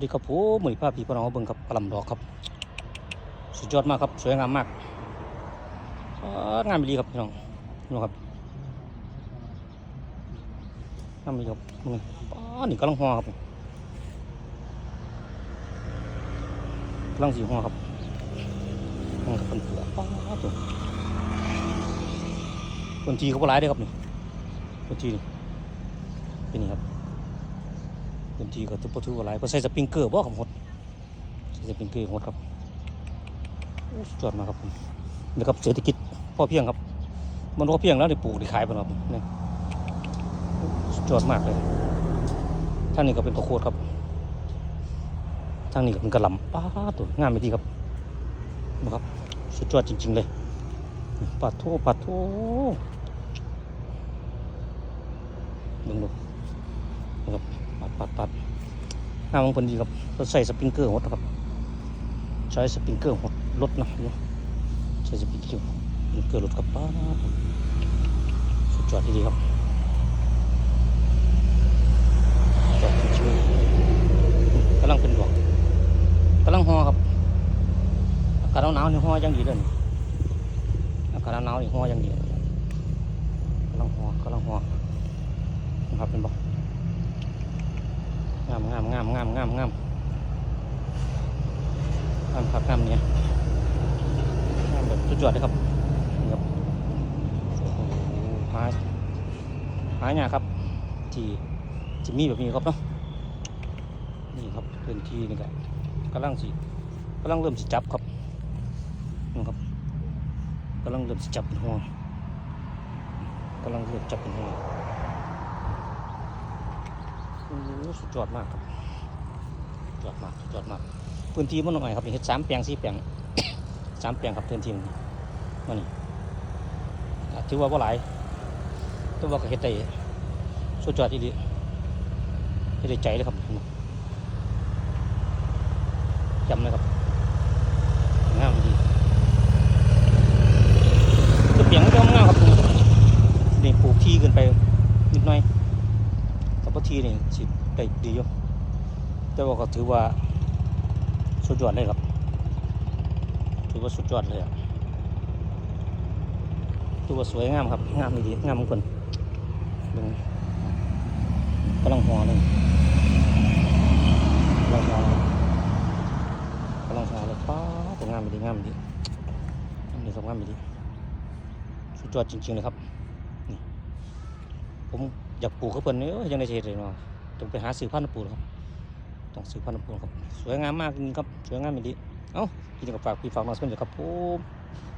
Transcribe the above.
ดีครับผมมือนี้ภาพพี่พี่น้องเบิ่งครับกระลำดอกครับ สุดยอดมากครับ สวยงามมากอ่างามดีครับพี่น้องพี่น้องครับงามดีครับนี่ป้านี่กำลังหัวครับกำลังสีหัวครับนี่ครับเป็นเปลือกป้าตัวคนทีเขาบ่ร้ายเด้ครับนี่คนทีนี่เป็นนี่ครับ พื้นที่ก็ทุบปะตูอะไรก็ใส่สปริงเกอร์บ่ครับหดใส่สปริงเกอร์หมดครับโอ้สุดยอดมากครับผมนี่ครับเศรษฐกิจพ่อเพียงครับ มันพ่อเพียงแล้วได้ปลูกได้ขายไปแล้วครับนี่สุดยอดมากเลยท่างนี้ก็เป็นข้าวโพดครับทางนี้ก็เป็นกระหล่ำป้าตัวงามไปดีครับนะครับสุดยอดจริง ๆ เลยปัดโทปัดโทเบิ่งดูนะครับ ปัดปัดปัดหน้าของคนดีครับเราใส่สปริงเกอร์หดครับ ใช้สปริงเกอร์หดรถนะใช้สปริงเกอร์สปริงเกอร์รถกับป้าสุดยอดดีครับจอดชิวกำลังเป็นดวงกำลังหอครับอากาศหนาวๆนี่หอยังดีเลยนี่อากาศหนาวๆนี่หอยังดีกำลังหอกำลังหอนะครับเป็นบ่งามงามงามงามงามงามงามผักงามเนี่ยงามแบบสุดยอดเลยครับครับโอ้โหาหายากครับ ที่ที่มีแบบนี้ครับเนาะนี่ครับพื้นที่นี่ก็กำลังสิกำลังเริ่มสิจับครับนี่ครับกำลังเริ่มสิจับเป็นห่วงกำลังเริ่มจับเป็นห่วงโอ้โห สุดยอดมากครับยอดมากยอดมาก พื้นที่มันหน่อยครับเฮ็ดสามแปลงสี่แปลงสามแปลงครับพื้นที่มันนี่ถือว่าบ่หลายตัวาก็เฮ็ดได้สุดยอดอีหลีเฮ็ดได้ใจเลยครับจำเลยครับงามดีคือเปียงก็งามครับนี่ปลูกที่เกินไปนิดหน่อย ทีนี่สิได้ดีอยู่แต่ว่าก็ถือว่าสุดยอดเลยครับ ถือว่าสุดยอดเลยอะถือว่าสวยงามครับ งามดีงามมงคลเบิ่งกำลังหัวเลยกำลังหัวเลยกำลังหัวเลยป้าดตัวงามดีงามดีงามดีครับงามดีสุดยอดจริงๆเลยครับ นี่ ผม อยากปลูกข้าเพิ่นนี่เอ้ยยังได้เฉยเลยเนาะต้องไปหาซื้อพันธุ์ปลูกครับต้องซื้อพันธุ์ปลูกครับ สวยงามมากจริงครับ สวยงามจริงๆเอ้าพี่จะกับฝากพี่ฝากน้องเพื่อนเดี๋ยวครับผม